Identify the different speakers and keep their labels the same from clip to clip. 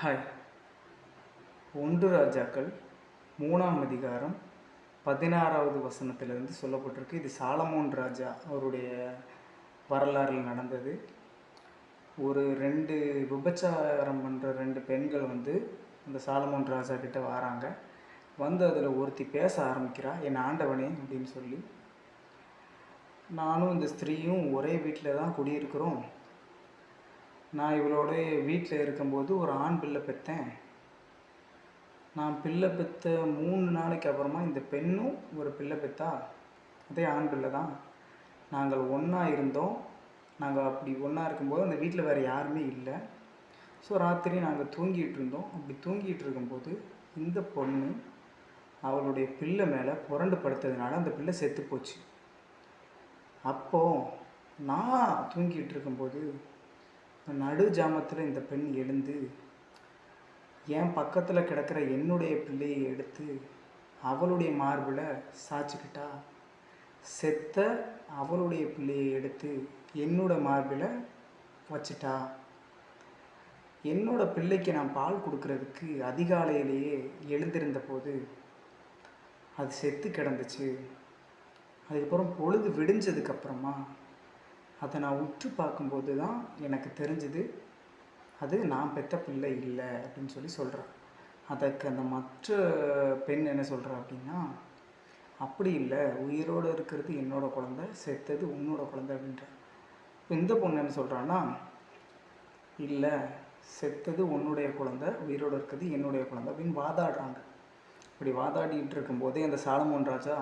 Speaker 1: Hi ஒன்று ராஜாக்கள் மூணாம் அதிகாரம் பதினாறாவது வசனத்திலிருந்து சொல்லப்பட்டிருக்கு. இது சாலமோன் ராஜா அவருடைய வரலாறில் நடந்தது. ஒரு ரெண்டு விபச்சாரம் பண்ணுற ரெண்டு பெண்கள் வந்து அந்த சாலமோன் ராஜா கிட்ட வராங்க. வந்து அதில் ஒருத்தி பேச ஆரம்பிக்கிறா என் ஆண்டவனே அப்படின்னு சொல்லி. நானும் இந்த ஸ்திரீயும் ஒரே வீட்டில் தான் குடியிருக்கிறோம். நான் இவளோட வீட்டில் இருக்கும்போது ஒரு ஆண் பிள்ளை பெற்றேன் நான் பிள்ளை பெற்ற மூணு நாளைக்கு அப்புறமா இந்த பெண்ணும் ஒரு பிள்ளை பெற்றா அதே ஆண் பிள்ளை தான். நாங்கள் ஒன்றா இருந்தோம். நாங்கள் அப்படி ஒன்றா இருக்கும்போது அந்த வீட்டில் வேறு யாருமே இல்லை. ஸோ ராத்திரி நாங்கள் தூங்கிட்டு இருந்தோம். அப்படி தூங்கிட்டு இருக்கும்போது இந்த பொண்ணு அவளுடைய பிள்ளை மேலே புரண்டு படுத்ததுனால அந்த பிள்ளை செத்து போச்சு. அப்போது நான் தூங்கிட்டு இருக்கும்போது நடு ஜாமத்தில் இந்த பெண் எழுந்து என் பக்கத்தில் கிடக்கிற என்னுடைய பிள்ளையை எடுத்து அவளுடைய மார்பில் சாய்ச்சிக்கிட்டா? செத்த அவளுடைய பிள்ளையை எடுத்து என்னோட மார்பில் வச்சிட்டா? என்னோட பிள்ளைக்கு நான் பால் கொடுக்கறதுக்கு அதிகாலையிலேயே எழுந்திருந்த போது அது செத்து கிடந்துச்சு. அதுக்கப்புறம் பொழுது விடிஞ்சதுக்கப்புறமா அதை நான் உற்று பார்க்கும்போது தான் எனக்கு தெரிஞ்சுது அது நான் பெற்ற பிள்ளை இல்லை அப்படின்னு சொல்லி சொல்கிறேன் அதற்கு அந்த மற்ற பெண் என்ன சொல்கிறா அப்படின்னா அப்படி இல்லை உயிரோடு இருக்கிறது என்னோடய குழந்தை செத்தது உன்னோட குழந்தை அப்படின்ற. இப்போ இந்த பொண்ணு என்ன சொல்கிறான்னா இல்லை செத்தது உன்னுடைய குழந்தை உயிரோடு இருக்கிறது என்னுடைய குழந்தை அப்படின்னு வாதாடுறாங்க. இப்படி வாதாடிட்டு இருக்கும்போதே அந்த சாலமோன் ராஜா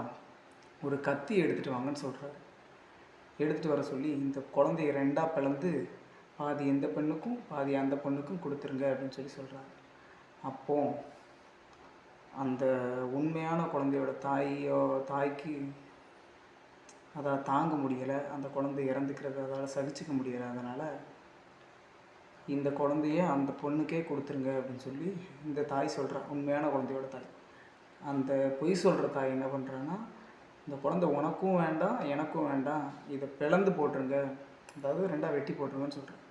Speaker 1: ஒரு கத்தி எடுத்துகிட்டு வாங்கன்னு சொல்கிறாரு எடுத்துகிட்டு வர சொல்லி இந்த குழந்தைய ரெண்டாக பிளந்து பாதி எந்த பெண்ணுக்கும் பாதி அந்த பொண்ணுக்கும் கொடுத்துருங்க அப்படின்னு சொல்லி சொல்கிறாங்க அப்போ அந்த உண்மையான குழந்தையோட தாயோ தாய்க்கு அதை தாங்க முடியலை. அந்த குழந்தை இறந்துக்கிறது அதால் சகிச்சிக்க முடியலை. அதனால் இந்த குழந்தைய அந்த பொண்ணுக்கே கொடுத்துருங்க அப்படின்னு சொல்லி இந்த தாய் சொல்கிறா உண்மையான குழந்தையோட தாய். அந்த பொய் சொல்கிற தாய் என்ன பண்ணுறான்னா இந்த குழந்தை உனக்கும் வேண்டாம் எனக்கும் வேண்டாம். இதை பிளந்து போட்டுருங்க. அதாவது ரெண்டாக வெட்டி போட்டுருங்கன்னு சொல்கிறேன்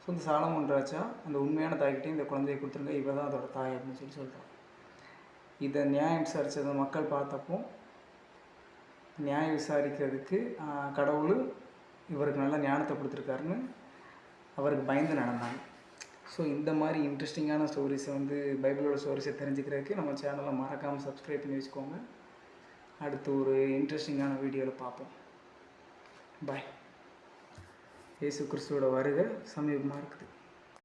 Speaker 1: ஸோ இந்த சாலமோன் ராஜா அந்த உண்மையான தாய்கிட்டே இந்த குழந்தைய கொடுத்துருங்க. இவ தான் அதோட தாய் அப்படின்னு சொல்லி சொல்கிறான் இதை நியாயம் விசாரித்ததை மக்கள் பார்த்தப்போ நியாயம் விசாரிக்கிறதுக்கு கடவுள் இவருக்கு நல்ல ஞானத்தை கொடுத்துருக்காருன்னு அவருக்கு பயந்து நடந்தாங்க. ஸோ இந்த மாதிரி இன்ட்ரெஸ்டிங்கான ஸ்டோரிஸை வந்து பைபிளோட ஸ்டோரிஸை தெரிஞ்சுக்கிறதுக்கு நம்ம சேனலை மறக்காமல் சப்ஸ்கிரைப் பண்ணி வச்சுக்கோங்க. அடுத்து ஒரு இன்ட்ரெஸ்டிங்கான வீடியோவில் பார்ப்போம். பாய் இயேசு கிறிஸ்துவோட வருகை சமீபமாக இருக்குது.